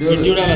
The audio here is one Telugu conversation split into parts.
చూడాలి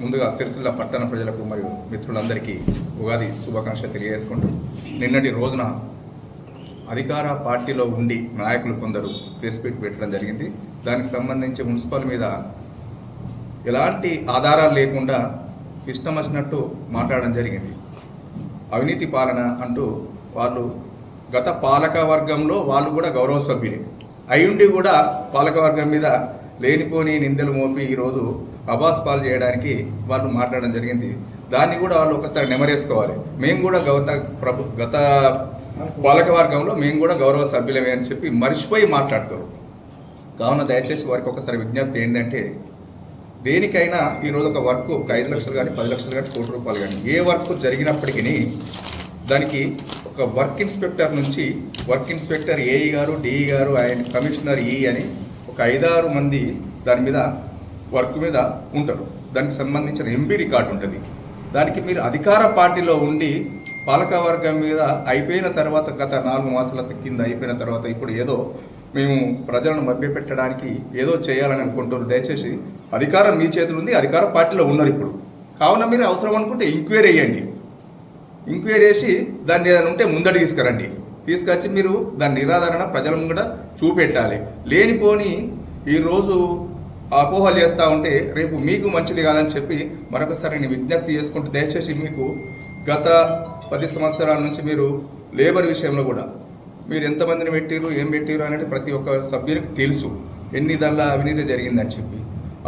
ముందుగా సిరిసిల్ల పట్టణ ప్రజలకు మరియు మిత్రులందరికీ ఉగాది శుభాకాంక్షలు తెలియజేసుకుంటూ నిన్నటి రోజున అధికార పార్టీలో ఉండి నాయకులు కొందరు ప్రెస్ మీట్ పెట్టడం జరిగింది. దానికి సంబంధించి మున్సిపల్ మీద ఎలాంటి ఆధారాలు లేకుండా ఇష్టం వచ్చినట్టు మాట్లాడడం జరిగింది. అవినీతి పాలన అంటూ వాళ్ళు గత పాలక వర్గంలో వాళ్ళు కూడా గౌరవ సభ్యులే. అయ్యుండి కూడా పాలక వర్గం మీద లేనిపోని నిందలు మోపి ఈరోజు అబాస్ పాలు చేయడానికి వాళ్ళు మాట్లాడడం జరిగింది. దాన్ని కూడా వాళ్ళు ఒకసారి నెమరేసుకోవాలి. మేము కూడా గత ప్రభు గత పాలక వర్గంలో మేము కూడా గౌరవ సభ్యులమే అని చెప్పి మర్చిపోయి మాట్లాడతారు కావున దయచేసి వారికి ఒకసారి విజ్ఞప్తి ఏంటంటే దేనికైనా ఈరోజు ఒక వర్క్ ఒక ఐదు లక్షలు కానీ పది లక్షలు కానీ కోటి రూపాయలు కానీ ఏ వర్క్ జరిగినప్పటికీ దానికి ఒక వర్క్ ఇన్స్పెక్టర్ నుంచి వర్క్ ఇన్స్పెక్టర్ ఏఈ గారు డిఈ గారు ఆయన కమిషనర్ ఈ అని ఒక ఐదారు మంది దాని మీద వర్క్ మీద ఉంటారు. దానికి సంబంధించిన ఎంపీ రికార్డు ఉంటుంది. దానికి మీరు అధికార పార్టీలో ఉండి పాలకవర్గం మీద అయిపోయిన తర్వాత గత నాలుగు మాసాల కింద అయిపోయిన తర్వాత ఇప్పుడు ఏదో మేము ప్రజలను మభ్యపెట్టడానికి ఏదో చేయాలని అనుకుంటున్నారు. దయచేసి అధికారం మీ చేతులు ఉంది అధికార పార్టీలో ఉన్నారు ఇప్పుడు. కావున మీరు అవసరం అనుకుంటే ఎంక్వైరీ వేయండి ఎంక్వైరీ చేసి దాన్ని ఏదైనా ఉంటే ముందడి తీసుకురండి. తీసుకొచ్చి మీరు దాని నిరాధారణ ప్రజల కూడా చూపెట్టాలి. లేనిపోని ఈరోజు అపోహలు చేస్తూ ఉంటే రేపు మీకు మంచిది కాదని చెప్పి మరొకసారి నేను విజ్ఞప్తి చేసుకుంటూ దయచేసి మీకు గత పది సంవత్సరాల నుంచి మీరు లేబర్ విషయంలో కూడా మీరు ఎంతమందిని పెట్టిరు ఏం పెట్టిరు అనేది ప్రతి ఒక్క సభ్యునికి తెలుసు. ఎన్ని దానిలో అవినీతి జరిగిందని చెప్పి.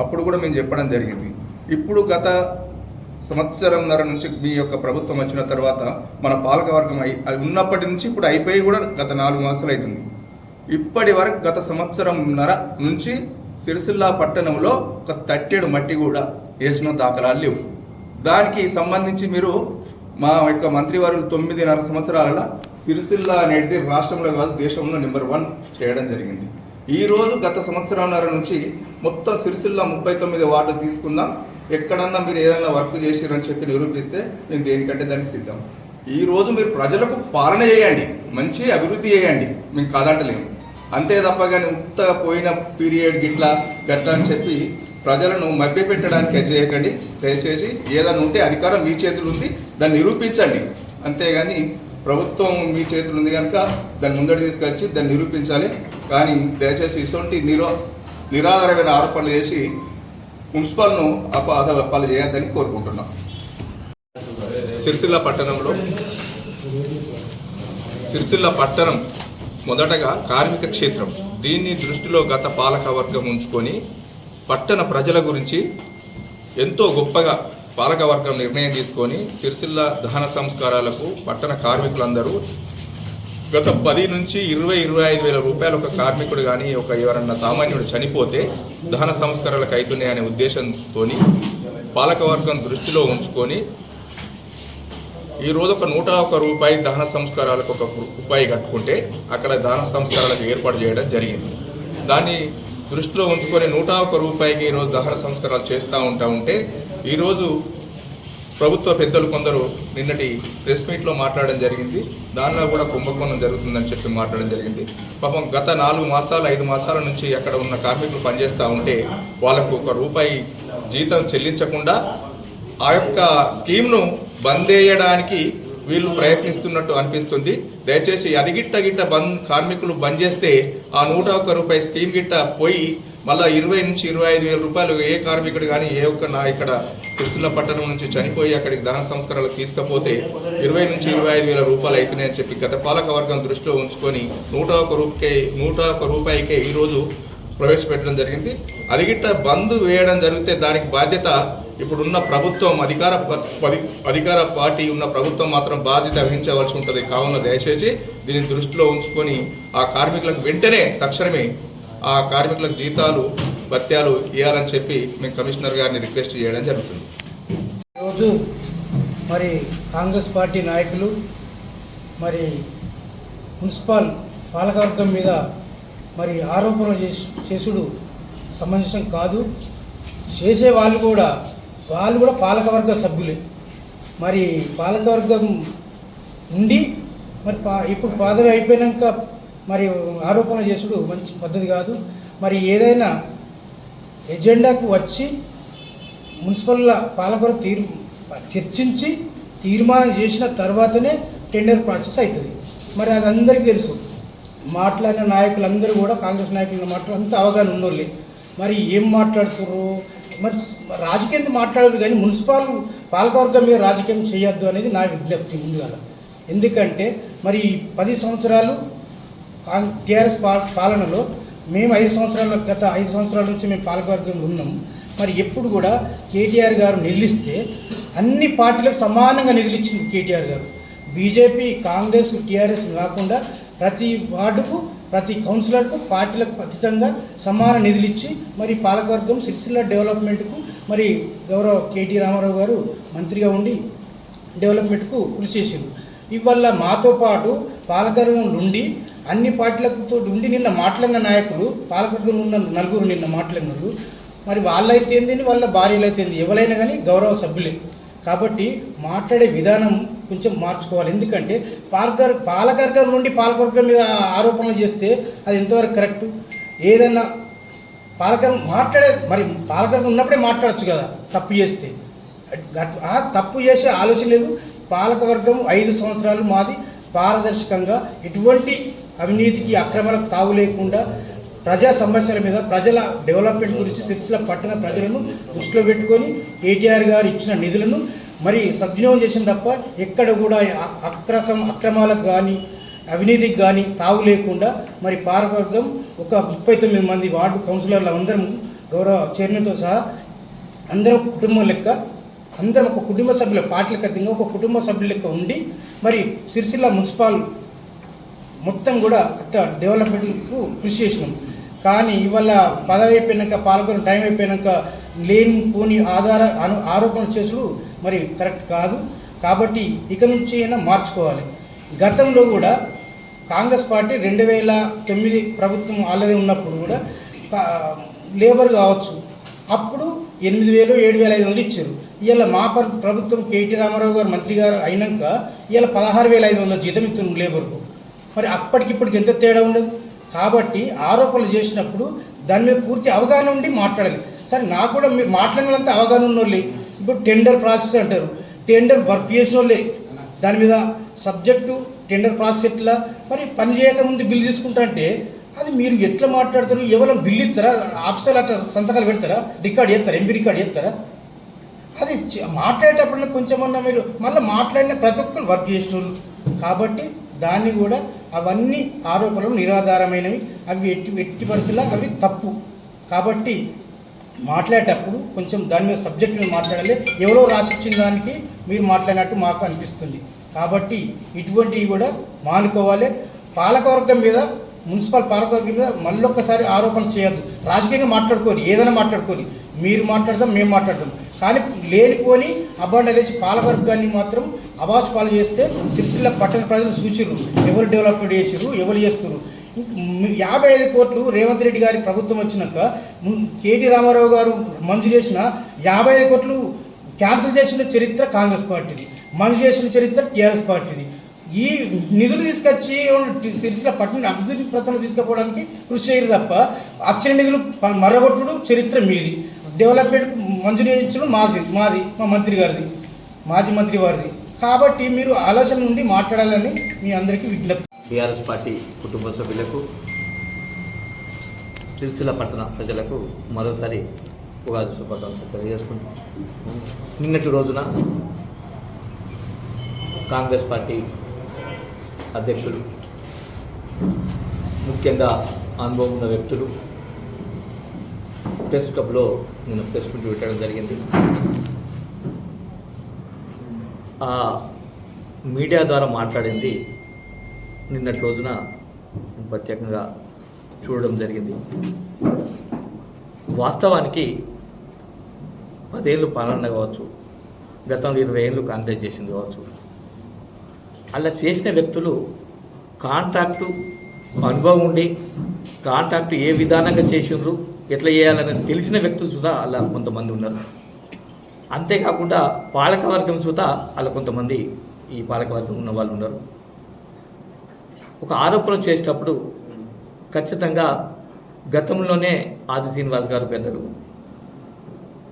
అప్పుడు కూడా మేము చెప్పడం జరిగింది. ఇప్పుడు గత సంవత్సరంన్నర నుంచి మీ యొక్క ప్రభుత్వం వచ్చిన తర్వాత మన పాలకవర్గం అయి అది ఉన్నప్పటి నుంచి ఇప్పుడు అయిపోయి కూడా గత నాలుగు మాసాలు అవుతుంది. ఇప్పటి వరకు గత సంవత్సరంన్నర నుంచి సిరిసిల్లా పట్టణంలో ఒక తట్టెడు మట్టి కూడా వేసిన దాఖలాలు లేవు. దానికి సంబంధించి మీరు మా యొక్క మంత్రివారు తొమ్మిదిన్నర సంవత్సరాల సిరిసిల్ల అనేది రాష్ట్రంలో కాదు దేశంలో నెంబర్ వన్ చేయడం జరిగింది. ఈ రోజు గత సంవత్సరంన్నర నుంచి మొత్తం సిరిసిల్ల ముప్పై తొమ్మిది వార్డు తీసుకుందాం. ఎక్కడన్నా మీరు ఏదైనా వర్క్ చేసిరని చెప్పి నిరూపిస్తే నేను దేనికంటే దానికి సిద్ధం. ఈ రోజు మీరు ప్రజలకు పాలన చేయండి మంచి అభివృద్ధి చేయండి. మేము కాదంటలేము. అంతే తప్ప కానీ ఉత్త పోయిన పీరియడ్ గిట్లా గట్లా అని చెప్పి ప్రజలను మభ్యపెట్టడానికి చేయకండి. దయచేసి ఏదైనా ఉంటే అధికారం మీ చేతులు ఉంది దాన్ని నిరూపించండి. అంతేగాని ప్రభుత్వం మీ చేతులు ఉంది కనుక దాన్ని ముందడి తీసుకొచ్చి దాన్ని నిరూపించాలి. కానీ దయచేసి ఇటువంటి నిరో నిరాధారమైన ఆరోపణలు చేసి మున్సిపల్ను అపాలు చేయొద్దని కోరుకుంటున్నాం. సిరిసిల్ల పట్టణంలో సిరిసిల్ల పట్టణం మొదటగా కార్మిక క్షేత్రం. దీన్ని దృష్టిలో గత పాలక వర్గం ఉంచుకొని పట్టణ ప్రజల గురించి ఎంతో గొప్పగా పాలకవర్గం నిర్ణయం తీసుకొని సిరిసిల్ల దహన సంస్కారాలకు పట్టణ కార్మికులందరూ గత పది నుంచి ఇరవై ఇరవై ఐదు వేల రూపాయలు ఒక కార్మికుడు కానీ ఒక ఎవరన్నా సామాన్యుడు చనిపోతే దహన సంస్కారాలకు అవుతున్నాయనే అనే ఉద్దేశంతో పాలకవర్గం దృష్టిలో ఉంచుకొని ఈరోజు ఒక నూట ఒక రూపాయి దహన సంస్కారాలకు ఒక రూపాయి కట్టుకుంటే అక్కడ దహన సంస్కారాలకు ఏర్పాటు చేయడం జరిగింది. దాన్ని దృష్టిలో ఉంచుకొని నూట ఒక రూపాయికి ఈరోజు దహన సంస్కారాలు చేస్తూ ఉంటా ఉంటే ఈరోజు ప్రభుత్వ పెద్దలు కొందరు నిన్నటి ప్రెస్ మీట్లో మాట్లాడడం జరిగింది. దానిలో కూడా కుంభకోణం జరుగుతుందని చెప్పి మాట్లాడడం జరిగింది. పాపం గత నాలుగు మాసాలు ఐదు మాసాల నుంచి అక్కడ ఉన్న కార్మికులు పనిచేస్తూ ఉంటే వాళ్ళకు ఒక రూపాయి జీతం చెల్లించకుండా ఆ యొక్క స్కీమ్ను బంద్ చేయడానికి వీళ్ళు ప్రయత్నిస్తున్నట్టు అనిపిస్తుంది. దయచేసి అదిగిట్ట గిట్ట బంద్ కార్మికులు బంద్ చేస్తే ఆ నూట ఒక్క రూపాయి స్కీమ్ గిట్ట పోయి మళ్ళీ ఇరవై నుంచి ఇరవై ఐదు వేల రూపాయలు ఏ కార్మికుడు కానీ ఏ ఒక్క నా ఇక్కడ సిరిసిల్ల పట్టణం నుంచి చనిపోయి అక్కడికి దహన సంస్కారాలకు తీసుకపోతే ఇరవై నుంచి ఇరవై ఐదు వేల రూపాయలు అవుతున్నాయని చెప్పి గత పాలక వర్గం దృష్టిలో ఉంచుకొని నూట ఒక రూపాయి నూట ఒక రూపాయికే ఈరోజు ప్రవేశపెట్టడం జరిగింది. అదిగిట్ట బంద్ వేయడం జరిగితే దానికి బాధ్యత ఇప్పుడున్న ప్రభుత్వం అధికార ప- పది- అధికార పార్టీ ఉన్న ప్రభుత్వం మాత్రం బాధ్యత వహించవలసి ఉంటుంది. కావున దయచేసి దీన్ని దృష్టిలో ఉంచుకొని ఆ కార్మికులకు వెంటనే తక్షణమే ఆ కార్మికులకు జీతాలు భత్యాలు ఇవ్వాలని చెప్పి మేము కమిషనర్ గారిని రిక్వెస్ట్ చేయడం జరుగుతుంది. ఈరోజు మరి కాంగ్రెస్ పార్టీ నాయకులు మరి మున్సిపల్ పాలకవర్గం మీద మరి ఆరోపణలు చేసుడు సమంజసం కాదు. చేసే వాళ్ళు కూడా వాళ్ళు కూడా పాలకవర్గ సభ్యులే. మరి పాలకవర్గం ఉండి మరి పా ఇప్పుడు పదవి అయిపోయాక మరి ఆరోపణ చేసుడు మంచి పద్ధతి కాదు. మరి ఏదైనా ఎజెండాకు వచ్చి మున్సిపల్ పాలకవర్గం తీర్ చర్చించి తీర్మానం చేసిన తర్వాతనే టెండర్ ప్రాసెస్ అవుతుంది మరి అది అందరికీ తెలుసు. మాట్లాడిన నాయకులందరూ కూడా కాంగ్రెస్ నాయకుల మాటలు అంత అవగాహన ఉన్నోళ్ళే. మరి ఏం మాట్లాడుతుర్రు? మరి రాజకీయం మాట్లాడరు కానీ మున్సిపల్ పాలకవర్గం మీద రాజకీయం చేయొద్దు అనేది నా విజ్ఞప్తి ముందుగా. ఎందుకంటే మరి పది సంవత్సరాలు టీఆర్ఎస్ పాలనలో మేము ఐదు సంవత్సరాల గత ఐదు సంవత్సరాల నుంచి మేము పాలకవర్గంలో ఉన్నాం. మరి ఎప్పుడు కూడా కేటీఆర్ గారు నిలిస్తే అన్ని పార్టీలకు సమానంగా నిధులిచ్చింది కేటీఆర్ గారు. బీజేపీ కాంగ్రెస్ టీఆర్ఎస్ కాకుండా ప్రతి వార్డుకు ప్రతి కౌన్సిలర్కు పార్టీలకు ఖచ్చితంగా సమాన నిధులు ఇచ్చి మరి పాలకవర్గం సిరిసిల్ల డెవలప్మెంట్కు మరి గౌరవ కేటీ రామారావు గారు మంత్రిగా ఉండి డెవలప్మెంట్కు కృషి చేసింది ఇవల్ల మాతో పాటు పాలకవర్గం నుండి అన్ని పార్టీలతో ఉండి నిన్న మాట్లాడిన నాయకులు పాలకవర్గం ఉన్న నలుగురు నిన్న మాట్లాడినారు. మరి వాళ్ళైతే ఏంది? వాళ్ళ భార్యలు అయితే ఎవరైనా కానీ గౌరవ సభ్యులే. కాబట్టి మాట్లాడే విధానం కొంచెం మార్చుకోవాలి. ఎందుకంటే పాలకర్ పాలకర్గం నుండి పాలకవర్గం మీద ఆరోపణలు చేస్తే అది ఎంతవరకు కరెక్ట్? ఏదైనా పాలకవర్గం మాట్లాడే మరి పాలకవర్గం ఉన్నప్పుడే మాట్లాడచ్చు కదా తప్పు చేస్తే. ఆ తప్పు చేసే ఆలోచన లేదు. పాలకవర్గం ఐదు సంవత్సరాలు మాది. పారదర్శకంగా ఎటువంటి అవినీతికి అక్రమాలకు తావు లేకుండా ప్రజా సమస్యల మీద ప్రజల డెవలప్మెంట్ గురించి సిరిసిల్ల పట్టణ ప్రజలను దృష్టిలో పెట్టుకొని కేటీఆర్ గారు ఇచ్చిన నిధులను మరి సద్వినియోగం చేసిన తప్ప ఎక్కడ కూడా అ- అక్రమ అక్రమాలకు కానీ అవినీతికి కానీ తావు లేకుండా మరి పారవర్గం ఒక ముప్పై తొమ్మిది మంది వార్డు కౌన్సిలర్లు అందరం గౌరవ చైర్మన్తో సహా అందరం కుటుంబం లెక్క అందరం ఒక కుటుంబ సభ్యుల పార్టీలకు అతీతంగా ఒక కుటుంబ సభ్యుల లెక్క ఉండి మరి సిరిసిల్ల మున్సిపల్ మొత్తం కూడా అట్లా డెవలప్మెంట్కు కృషి చేసినాం. కానీ ఇవాళ పదవి అయిపోయినాక పాల్గొని టైం అయిపోయినాక లేని పోని ఆధార అను ఆరోపణ చేసుడు మరి కరెక్ట్ కాదు. కాబట్టి ఇక నుంచి అయినా మార్చుకోవాలి. గతంలో కూడా కాంగ్రెస్ పార్టీ రెండు వేల తొమ్మిది ప్రభుత్వం ఆల్రెడీ ఉన్నప్పుడు కూడా లేబర్ కావచ్చు. అప్పుడు ఎనిమిది వేలు ఏడు వేల ఐదు వందలు ఇచ్చారు. ఇవాళ మా ప్రభుత్వం కేటీ రామారావు గారు మంత్రి గారు అయినాక ఇవాళ పదహారు వేల ఐదు వందల జీతం ఇస్తున్నాం లేబర్కు. మరి అప్పటికిప్పటికి ఎంత తేడా ఉండదు? కాబట్టి ఆరోపణలు చేసినప్పుడు దాని మీద పూర్తి అవగాహన ఉండి మాట్లాడాలి. సరే నాకు కూడా మీరు మాట్లాడినంత అవగాహన ఉన్న వాళ్ళే ఇప్పుడు టెండర్ ప్రాసెస్ అంటారు. టెండర్ వర్క్ చేసిన వాళ్ళే దాని మీద సబ్జెక్టు టెండర్ ప్రాసెస్ ఎట్లా? మరి పని చేయకముందు బిల్లు తీసుకుంటా అంటే అది మీరు ఎట్లా మాట్లాడతారు? ఎవరైనా బిల్లు ఇస్తారా? ఆఫీసర్లు అట్లా సంతకాలు పెడతారా? రికార్డ్ చేస్తారా? ఎంపీ రికార్డ్ చేస్తారా? అది మాట్లాడేటప్పుడు కొంచెమన్నా మీరు మళ్ళీ మాట్లాడిన ప్రతి ఒక్కరు వర్క్ చేసిన వాళ్ళు కాబట్టి దాన్ని కూడా అవన్నీ ఆరోపణలు నిరాధారమైనవి. అవి ఎట్టి ఎట్టి పరిస్థితుల్లో అవి తప్పు. కాబట్టి మాట్లాడేటప్పుడు కొంచెం దాని మీద సబ్జెక్ట్ మీద మాట్లాడాలి. ఎవరో రాసిచ్చిన దానికి మీరు మాట్లాడినట్టు మాకు అనిపిస్తుంది. కాబట్టి ఇటువంటివి కూడా మానుకోవాలి. పాలకవర్గం మీద మున్సిపల్ పాలకవర్గం మీద మళ్ళొక్కసారి ఆరోపణ చేయొద్దు. రాజకీయంగా మాట్లాడుకోని ఏదైనా మాట్లాడుకోని మీరు మాట్లాడదాం మేము మాట్లాడతాం కానీ లేనిపోని అబ్బాండ లేచి పాలవర్గాన్ని మాత్రం అవాస్ పాలు చేస్తే సిరిసిల్ల పట్టణ ప్రజలు సూచిరు ఎవరు డెవలప్మెంట్ చేసిరు ఎవరు చేస్తున్నారు యాభై ఐదు కోట్లు రేవంత్ రెడ్డి గారి ప్రభుత్వం వచ్చినాక కేటీ రామారావు గారు మంజూరు చేసిన యాభై ఐదు కోట్లు క్యాన్సిల్ చేసిన చరిత్ర కాంగ్రెస్ పార్టీది. మంజూరు చేసిన చరిత్ర టీఆర్ఎస్ పార్టీది. ఈ నిధులు తీసుకొచ్చి సిరిసిల్ల పట్టణ అభివృద్ధి ప్రతం తీసుకుపోవడానికి కృషి చేయరు తప్ప వచ్చిన నిధులు ప- మరగొట్టుడు చరిత్ర మీది. డెవలప్మెంట్ మంజూరు చేయించడం మాది మాది మా మంత్రి గారిది మాజీ మంత్రి వారిది. కాబట్టి మీరు ఆలోచన నుండి మాట్లాడాలని మీ అందరికీ విజ్ఞప్తి. టీఆర్ఎస్ పార్టీ కుటుంబ సభ్యులకు సిరిసిల్ల పట్టణ ప్రజలకు మరోసారి ఉగాది శుభాకాంక్షలు తెలియజేసుకుంటాం నిన్నటి రోజున కాంగ్రెస్ పార్టీ అధ్యక్షులు ముఖ్యంగా అనుభవం ఉన్న వ్యక్తులు ప్రెస్ క్లబ్లో నేను ప్రెస్ మీట్ పెట్టడం జరిగింది. మీడియా ద్వారా మాట్లాడింది. నిన్నటి రోజున ప్రత్యేకంగా చూడడం జరిగింది. వాస్తవానికి పదేళ్ళు పాలన కావచ్చు గతంలో ఇరవై ఏళ్ళు కాంగ్రెస్ చేసింది కావచ్చు. అలా చేసిన వ్యక్తులు కాంట్రాక్టు అనుభవం ఉండి కాంట్రాక్టు ఏ విధానంగా చేసిండ్రు ఎట్లా చేయాలని తెలిసిన వ్యక్తులు సుధా అలా కొంతమంది ఉన్నారు. అంతేకాకుండా పాలకవర్గం చూత అలా కొంతమంది ఈ పాలకవర్గం ఉన్న వాళ్ళు ఉన్నారు. ఒక ఆరోపణ చేసేటప్పుడు ఖచ్చితంగా గతంలోనే ఆది శ్రీనివాస్ గారు పెద్దలు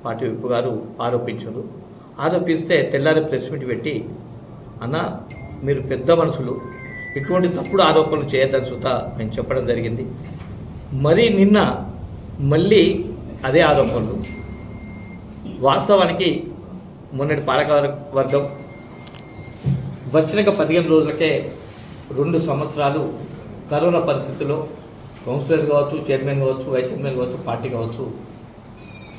పార్టీ విప్పు గారు ఆరోపించారు. ఆరోపిస్తే తెల్లారి ప్రెస్ మీట్ పెట్టి అన్న మీరు పెద్ద మనుషులు ఇటువంటి తప్పుడు ఆరోపణలు చేయొద్దని చూత మేము చెప్పడం జరిగింది. మరి నిన్న మళ్ళీ అదే ఆరోపణలు వాస్తవానికి మొన్నటి పాలక వర్గం వచ్చినాక పదిహేను రోజులకే రెండు సంవత్సరాలు కరోనా పరిస్థితుల్లో కౌన్సిలర్ కావచ్చు చైర్మన్ కావచ్చు వైస్ చైర్మన్ కావచ్చు పార్టీ కావచ్చు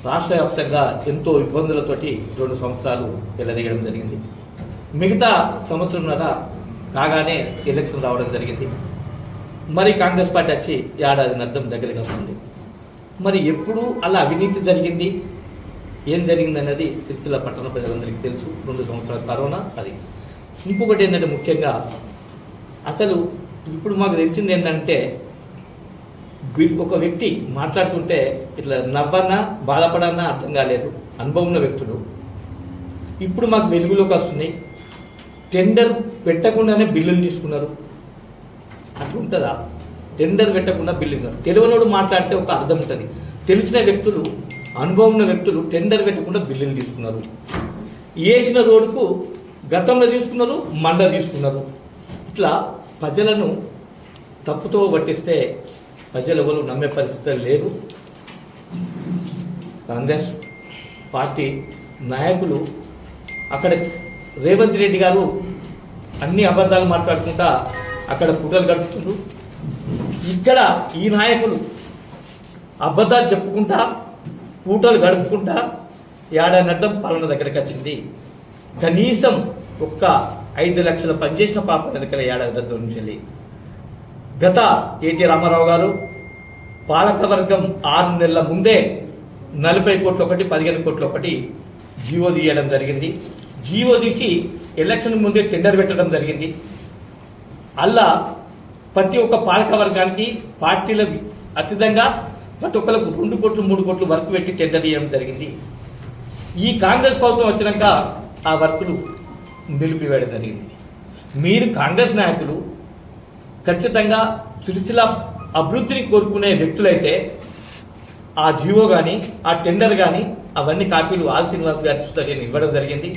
రాష్ట్ర వ్యాప్తంగా ఎంతో ఇబ్బందులతోటి రెండు సంవత్సరాలు వెళ్ళదీయడం జరిగింది. మిగతా సంవత్సరంన్నర కాగానే ఎలక్షన్ రావడం జరిగింది. మరి కాంగ్రెస్ పార్టీ వచ్చి ఏడాది అర్థం దగ్గరికి వస్తుంది. మరి ఎప్పుడు అలా అవినీతి జరిగింది? ఏం జరిగింది అనేది సిరిసిల్ల పట్టణ ప్రజలందరికీ తెలుసు. రెండు సంవత్సరాల కరోనా అది. ఇంకొకటి ఏంటంటే ముఖ్యంగా అసలు ఇప్పుడు మాకు తెలిసింది ఏంటంటే ఒక వ్యక్తి మాట్లాడుతుంటే ఇట్లా నవ్వన్నా బాధపడన్నా అర్థం కాలేదు. అనుభవం ఉన్న వ్యక్తులు. ఇప్పుడు మాకు వెలుగులోకి వస్తున్నాయి. టెండర్ పెట్టకుండానే బిల్లులు తీసుకున్నారు. అట్లుంటుందా? టెండర్ పెట్టకుండా బిల్లు ఇస్తారు తెలియనోడు మాట్లాడితే ఒక అర్థం ఉంటుంది. తెలిసిన వ్యక్తులు అనుభవం ఉన్న వ్యక్తులు టెండర్ పెట్టకుండా బిల్లులు తీసుకున్నారు. వేసిన రోడ్డుకు గతంలో తీసుకున్నారు మండ తీసుకున్నారు. ఇట్లా ప్రజలను తప్పుతో పట్టిస్తే ప్రజలు ఎవరు నమ్మే పరిస్థితి లేదు కాంగ్రెస్ పార్టీ నాయకులు అక్కడ రేవంత్ రెడ్డి గారు అన్ని అబద్ధాలు మాట్లాడుకుంటా అక్కడ పుటలు గడుపుతుండ్రు ఇక్కడ ఈ నాయకులు అబద్ధాలు చెప్పుకుంటా పూటలు గడుపుకుంటా ఏడానడ్డం పాలన దగ్గరికి వచ్చింది. కనీసం ఒక్క ఐదు లక్షల పనిచేసిన పాప ఎన్నికల ఏడాది దగ్గర నుంచి వెళ్ళి. గత ఏటీ రామారావు గారు పాలకవర్గం ఆరు నెలల ముందే నలభై కోట్ల ఒకటి పదిహేను కోట్ల ఒకటి జీవో తీయడం జరిగింది. జీవో తీసి ఎలక్షన్ ముందే టెండర్ పెట్టడం జరిగింది. అల్లా ప్రతి ఒక్క పాలకవర్గానికి పార్టీల అతీతంగా ప్రతి ఒక్కరికి రెండు కోట్లు మూడు కోట్లు వర్క్ పెట్టి టెండర్ చేయడం జరిగింది. ఈ కాంగ్రెస్ ప్రభుత్వం వచ్చినాక ఆ వర్కులు నిలిపివేయడం జరిగింది. మీరు కాంగ్రెస్ నాయకులు ఖచ్చితంగా సిరిసిల అభివృద్ధిని కోరుకునే వ్యక్తులైతే ఆ జీవో కానీ ఆ టెండర్ కానీ అవన్నీ కాపీలు ఆల్ శ్రీనివాస్ గారి పుస్తకాన్ని ఇవ్వడం జరిగింది.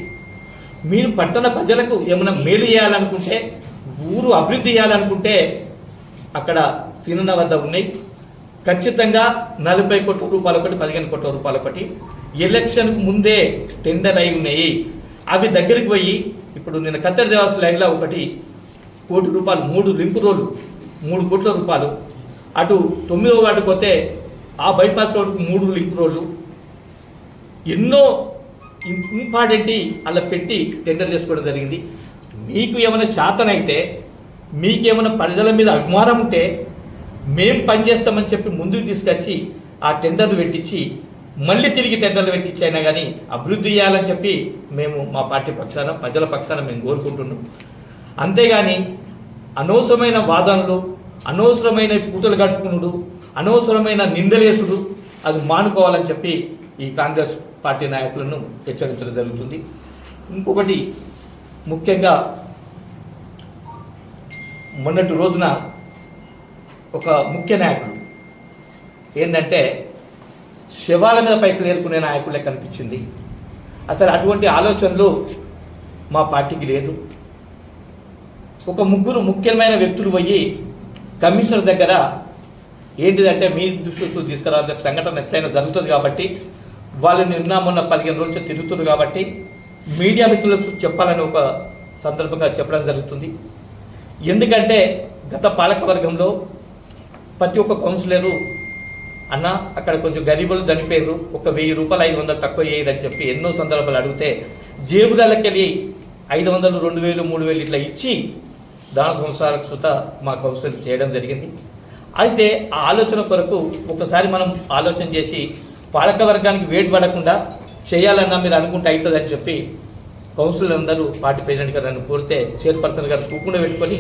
మీరు పట్టణ ప్రజలకు ఏమైనా మేలు చేయాలనుకుంటే ఊరు అభివృద్ధి చేయాలనుకుంటే అక్కడ సీనన్న వద్ద ఉన్నాయి. ఖచ్చితంగా నలభై కోట్ల రూపాయలు ఒకటి పదిహేను కోట్ల రూపాయలు ఒకటి. ఎలక్షన్కు ముందే టెండర్ అయి ఉన్నాయి. అవి దగ్గరికి పోయి ఇప్పుడు నేను కత్తెర దేవాస్ లైన్లో ఒకటి కోటి రూపాయలు మూడు లింక్ రోడ్లు మూడు కోట్ల రూపాయలు. అటు తొమ్మిదో వాటికి పోతే ఆ బైపాస్ రోడ్కు మూడు లింక్ రోడ్లు. ఎన్నో ఇంపార్టెంట్ అలా పెట్టి టెండర్ చేసుకోవడం జరిగింది. మీకు ఏమైనా శాతనైతే మీకేమైనా ప్రజల మీద అభిమానం ఉంటే మేం పనిచేస్తామని చెప్పి ముందుకు తీసుకొచ్చి ఆ టెండర్లు పెట్టించి మళ్ళీ తిరిగి టెండర్లు పెట్టించైనా అయినా కానీ అభివృద్ధి చేయాలని చెప్పి మేము మా పార్టీ పక్షాన ప్రజల పక్షాన మేము కోరుకుంటున్నాం. అంతేగాని అనవసరమైన వాదనలు అనవసరమైన పూటలు కట్టుకునుడు అనవసరమైన నిందలేసుడు అది మానుకోవాలని చెప్పి ఈ కాంగ్రెస్ పార్టీ నాయకులను హెచ్చరించడం జరుగుతుంది. ఇంకొకటి ముఖ్యంగా మొన్నటి రోజున ఒక ముఖ్య నాయకుడు. ఏంటంటే శవాల మీద పైసలు ఏరుకునే నాయకులే కనిపించింది. అసలు అటువంటి ఆలోచనలు మా పార్టీకి లేదు. ఒక ముగ్గురు ముఖ్యమైన వ్యక్తులు పోయి కమిషనర్ దగ్గర ఏంటిదంటే మీ దృష్టికి తీసుకురావాలి సంఘటన ఎట్లయినా జరుగుతుంది కాబట్టి వాళ్ళు నిన్న మొన్న పదిహేను రోజులు తిరుగుతుంది కాబట్టి మీడియా మిత్రులకు చెప్పాలని ఒక సందర్భంగా చెప్పడం జరుగుతుంది. ఎందుకంటే గత పాలకవర్గంలో ప్రతి ఒక్క కౌన్సిలరు అన్న అక్కడ కొంచెం గరీబులు చనిపోయారు ఒక వెయ్యి రూపాయలు ఐదు వందలు తక్కువ చేయదని చెప్పి ఎన్నో సందర్భాలు అడిగితే జేబులకెళ్ళి ఐదు వందలు రెండు వేలు మూడు వేలు ఇట్లా ఇచ్చి దాన సంవత్సరాలకు సుత మా కౌన్సిల్ చేయడం జరిగింది. అయితే ఆ ఆలోచన కొరకు ఒకసారి మనం ఆలోచన చేసి పాలక వర్గానికి వేడి పడకుండా చేయాలన్నా మీరు అనుకుంటే అవుతుందని చెప్పి కౌన్సిల్ అందరూ పార్టీ ప్రెసిడెంట్ గారు నన్ను కోరితే చైర్పర్సన్ గారు కూకుండా పెట్టుకొని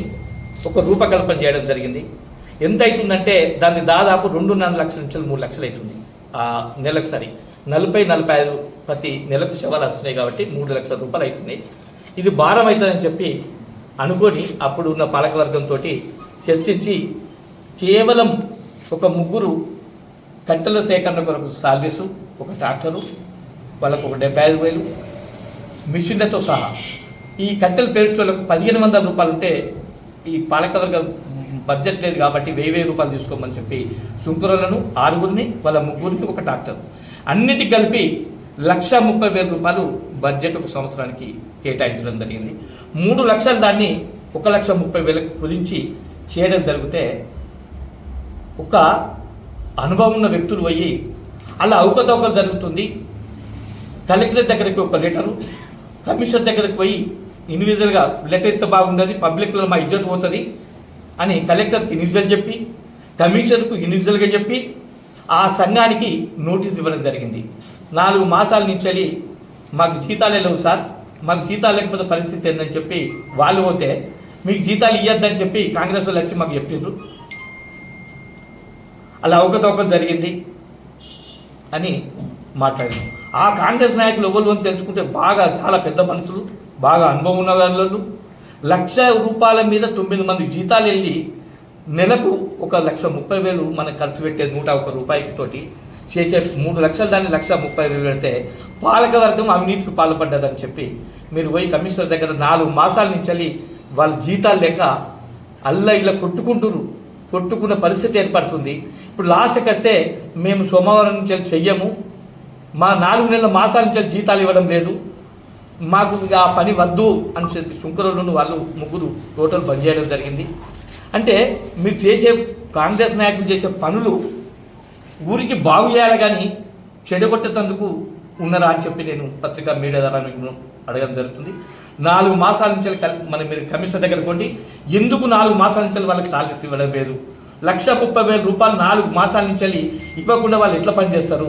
ఒక రూపకల్పన చేయడం జరిగింది. ఎంత అవుతుందంటే దాన్ని దాదాపు రెండున్నర లక్షల నుంచి మూడు లక్షలు అవుతుంది నెలకు సరి నలభై నలభై ఐదు ప్రతి నెలకు శవాలు వస్తున్నాయి కాబట్టి మూడు లక్షల రూపాయలు అవుతున్నాయి ఇది భారం అవుతుందని చెప్పి అనుకొని అప్పుడు ఉన్న పాలకవర్గంతో చర్చించి కేవలం ఒక ముగ్గురు కట్టెల సేకరణ కొరకు సాలరీసు ఒక ట్రాక్టరు వాళ్ళకు ఒక డెబ్బై ఐదు వేలు మిషన్లతో సహా. ఈ కట్టెల పేరుస్తోళ్ళకు పదిహేను వందల రూపాయలు ఉంటే ఈ పాలకవర్గం బడ్జెట్ లేదు కాబట్టి వెయ్యి వెయ్యి రూపాయలు తీసుకోమని చెప్పి శుంకరులను ఆరుగురిని వాళ్ళ ముగ్గురికి ఒక డాక్టర్. అన్నిటి కలిపి లక్ష ముప్పై వేల రూపాయలు బడ్జెట్ ఒక సంవత్సరానికి కేటాయించడం జరిగింది. మూడు లక్షలు దాన్ని ఒక లక్ష ముప్పై వేలకు కుదించి చేయడం జరిగితే ఒక అనుభవం ఉన్న వ్యక్తులు పోయి అలా అవకతవకలు జరుగుతుంది. కలెక్టర్ దగ్గరికి ఒక లెటరు కమిషనర్ దగ్గరికి పోయి ఇండివిజువల్గా లెటర్ ఎంత బాగుండదు పబ్లిక్లో మా ఇజ్జత్ పోతుంది అని కలెక్టర్కి ఇండివిజువల్ చెప్పి కమిషనర్కు ఇండివిజువల్గా చెప్పి ఆ సంఘానికి నోటీస్ ఇవ్వడం జరిగింది. నాలుగు మాసాల నుంచి వెళ్ళి మాకు జీతాలే లేవు సార్ మాకు జీతాలు లేకపోతే పరిస్థితి ఏందని చెప్పి వాళ్ళు పోతే మీకు జీతాలు ఇవ్వద్దని చెప్పి కాంగ్రెస్ వాళ్ళు వచ్చి మాకు చెప్పిండ్రు. అలా అవకతవక జరిగింది అని మాట్లాడారు ఆ కాంగ్రెస్ నాయకులు ఎవరు అని తెలుసుకుంటే బాగా చాలా పెద్ద మనుషులు బాగా అనుభవం ఉన్న వాళ్ళు. లక్ష రూపాయల మీద తొమ్మిది మంది జీతాలు వెళ్ళి నెలకు ఒక లక్ష ముప్పై వేలు మనం ఖర్చు పెట్టే నూట ఒక రూపాయికి తోటి చేసే మూడు లక్షలు దాన్ని లక్ష ముప్పై వేలు పెడితే పాలకవర్గం అవినీతికి పాల్పడ్డదని చెప్పి మీరు పోయి కమిషనర్ దగ్గర నాలుగు మాసాల నుంచి వెళ్ళి వాళ్ళ జీతాలు లేక అల్ల ఇలా కొట్టుకుంటురు కొట్టుకున్న పరిస్థితి ఏర్పడుతుంది. ఇప్పుడు లాస్ట్కి వస్తే మేము సోమవారం నుంచి చెయ్యము. మా నాలుగు నెలల మాసాల నుంచి జీతాలు ఇవ్వడం లేదు. మాకు ఆ పని వద్దు అని చెప్పి శుంకరులను వాళ్ళు ముగ్గురు టోటల్ బంద్ చేయడం జరిగింది. అంటే మీరు చేసే కాంగ్రెస్ నాయకులు చేసే పనులు ఊరికి బాగు చేయాలి కానీ చెడగొట్టేందుకు ఉన్నారా అని చెప్పి నేను పత్రికా మీడియా ద్వారా మీకు అడగడం జరుగుతుంది. నాలుగు మాసాల నుంచి మన మీరు కమిషనర్ దగ్గర కొండి ఎందుకు నాలుగు మాసాల నుంచి వాళ్ళకి సాలరీస్ ఇవ్వడం లేదు? లక్ష ముప్పై వేల రూపాయలు నాలుగు మాసాల నుంచి ఇవ్వకుండా వాళ్ళు ఎట్లా పనిచేస్తారు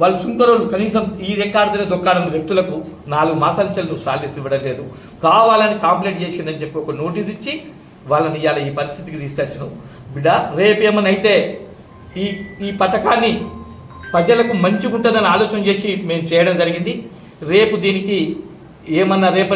వాళ్ళు సుంకరోళ్ళు కనీసం ఈ రికార్డునే దొక్కాడని వ్యక్తులకు నాలుగు మాసాల చెల్లు నువ్వు సాలరీస్ ఇవ్వడం లేదు. కావాలని కాంప్లైంట్ చేసిందని చెప్పి ఒక నోటీస్ ఇచ్చి వాళ్ళని ఇవాళ ఈ పరిస్థితికి తీసుకొచ్చిన. బిడ్డ రేపు అయితే ఈ ఈ పథకాన్ని ప్రజలకు మంచిగుంటుందని ఆలోచన చేసి మేము చేయడం జరిగింది. రేపు దీనికి ఏమన్నా రేపు